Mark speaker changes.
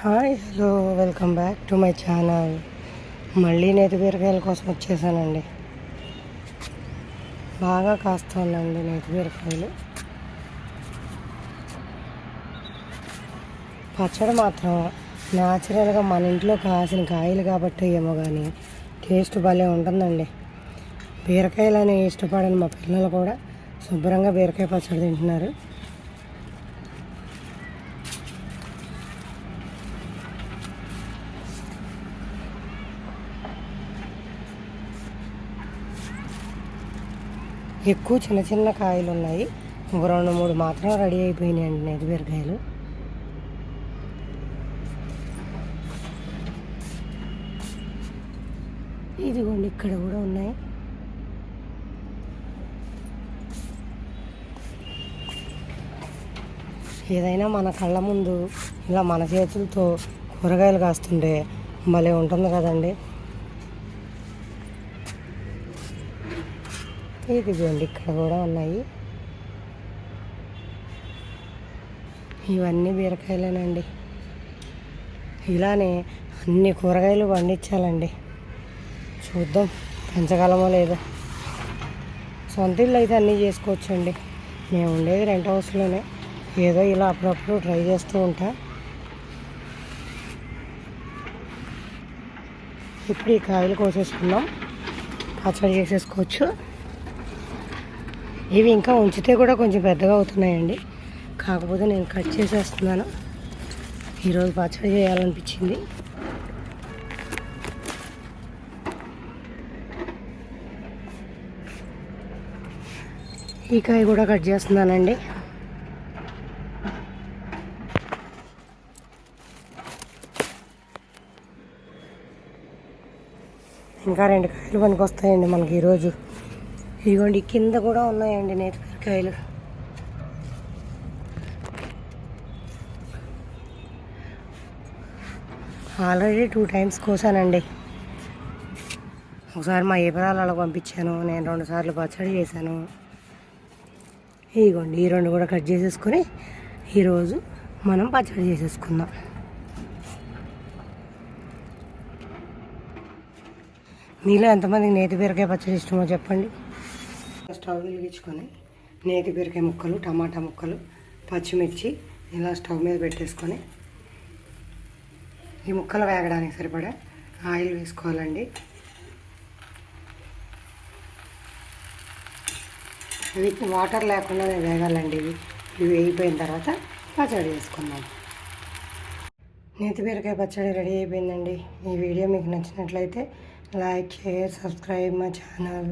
Speaker 1: Hi hello welcome back to my channel. మళ్ళీ నేతి బీరకాయల కోసం వచ్చేసానండి. బాగా కాస్తానండి నేతి బీరకాయలు. పచ్చడి మాత్రం న్యాచురల్గా మన ఇంట్లో కాసిన కాయలు కాబట్టి ఏమో కానీ టేస్ట్ భలే ఉంటుందండి. బీరకాయలని ఇష్టపడని మా పిల్లలు కూడా శుభ్రంగా బీరకాయ పచ్చడి తింటున్నారు. ఎక్కువ చిన్న చిన్న కాయలు ఉన్నాయి. ఒక రెండు మూడు మాత్రం రెడీ అయిపోయినాయండి నేతి బీరకాయలు ఇదిగోండి ఇక్కడ కూడా ఉన్నాయి. ఏదైనా మన కళ్ళ ముందు ఇలా మన చేతులతో కూరగాయలు కాస్తుంటే భలే ఉంటుంది కదండి. ఇదిగోండి ఇక్కడ కూడా ఉన్నాయి. ఇవన్నీ బీరకాయలేనండి. ఇలానే అన్ని కూరగాయలు పండించాలండి. చూద్దాం పెంచగలమో లేదో. సొంత ఇల్లు అయితే అన్నీ చేసుకోవచ్చండి. మేము ఉండేది రెంట్ హౌస్లోనే. ఏదో ఇలా అప్పుడప్పుడు ట్రై చేస్తూ ఉంటా. ఇప్పుడు ఈ కాయలు కోసేసుకుందాం. పచ్చడి చేసేసుకోవచ్చు. ఇవి ఇంకా ఉంచితే కూడా కొంచెం పెద్దగా అవుతున్నాయండి. కాకపోతే నేను కట్ చేసేస్తున్నాను. ఈరోజు పచ్చడి చేయాలనిపించింది. ఈ కాయ కూడా కట్ చేస్తున్నానండి. ఇంకా రెండు కాయలు పనికి వస్తాయండి మనకి ఈరోజు. ఇదిగోండి కింద కూడా ఉన్నాయండి నేతి ఆల్రెడీ టూ టైమ్స్ కోసానండి. ఒకసారి మా ఏపరాలలో పంపించాను నేను రెండు సార్లు పచ్చడి చేశాను. ఇదిగోండి ఈ రెండు కూడా కట్ చేసేసుకొని ఈరోజు మనం పచ్చడి చేసేసుకుందాం. మీలో ఎంతమందికి నేతి బీరకాయ పచ్చడి ఇష్టమో చెప్పండి. స్టవ్ వెలిగించుకొని నేతి బీరకాయ ముక్కలు టమాటా ముక్కలు పచ్చిమిర్చి ఇలా స్టవ్ మీద పెట్టేసుకొని ఈ ముక్కలు వేగడానికి సరిపడా ఆయిల్ వేసుకోవాలండి. ఇవి వాటర్ లేకుండా వేగాలండి. ఇవి ఇవి వేగిపోయిన తర్వాత పచ్చడి వేసుకుందాం. నేతి బీరకాయ పచ్చడి రెడీ అయిపోయిందండి. ఈ వీడియో మీకు నచ్చినట్లయితే like share subscribe my channel.